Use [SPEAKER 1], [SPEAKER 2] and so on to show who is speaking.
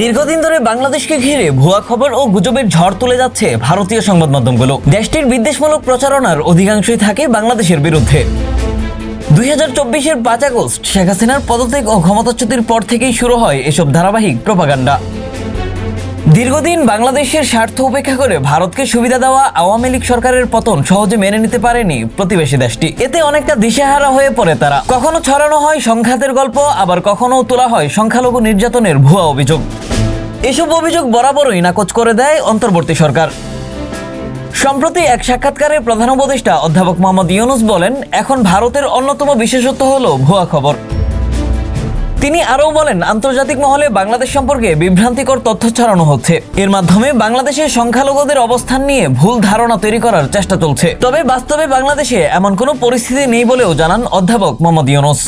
[SPEAKER 1] দীর্ঘদিন ধরে বাংলাদেশকে ঘিরে ভুয়া খবর ও গুজবের ঝড় তুলে যাচ্ছে ভারতীয় সংবাদ মাধ্যমগুলো। দেশটির বিদ্বেষমূলক প্রচারণার অধিকাংশই থাকে বাংলাদেশের বিরুদ্ধে। দুই হাজার চব্বিশের পাঁচ আগস্ট শেখ হাসিনার পদত্যাগ ও ক্ষমতাচ্যুতির পর থেকেই শুরু হয় এসব ধারাবাহিক প্রপাগান্ডা। দীর্ঘদিন বাংলাদেশের স্বার্থ উপেক্ষা করে ভারতকে সুবিধা দেওয়া আওয়ামী লীগ সরকারের পতন সহজে মেনে নিতে পারেনি প্রতিবেশী দেশটি। এতে অনেকটা দিশেহারা হয়ে পড়ে তারা। কখনো ছড়ানো হয় সংঘাতের গল্প, আবার কখনো তোলা হয় সংখ্যালঘু নির্যাতনের ভুয়া অভিযোগ। এসব অভিযোগ বরাবরই নাকচ করে দেয় অন্তর্বর্তী সরকার। সম্প্রতি এক সাক্ষাৎকারে প্রধান উপদেষ্টা অধ্যাপক মোহাম্মদ ইউনুস বলেন, এখন ভারতের অন্যতম বিশেষত্ব হল ভুয়া খবর। তিনি আরও বলেন, আন্তর্জাতিক মহলে বাংলাদেশ সম্পর্কে বিভ্রান্তিকর তথ্য ছড়ানো হচ্ছে। এর মাধ্যমে বাংলাদেশের সংখ্যালঘুদের অবস্থান নিয়ে ভুল ধারণা তৈরি করার চেষ্টা চলছে। তবে বাস্তবে বাংলাদেশে এমন কোনো পরিস্থিতি নেই বলেও জানান অধ্যাপক মোহাম্মদ ইউনুস।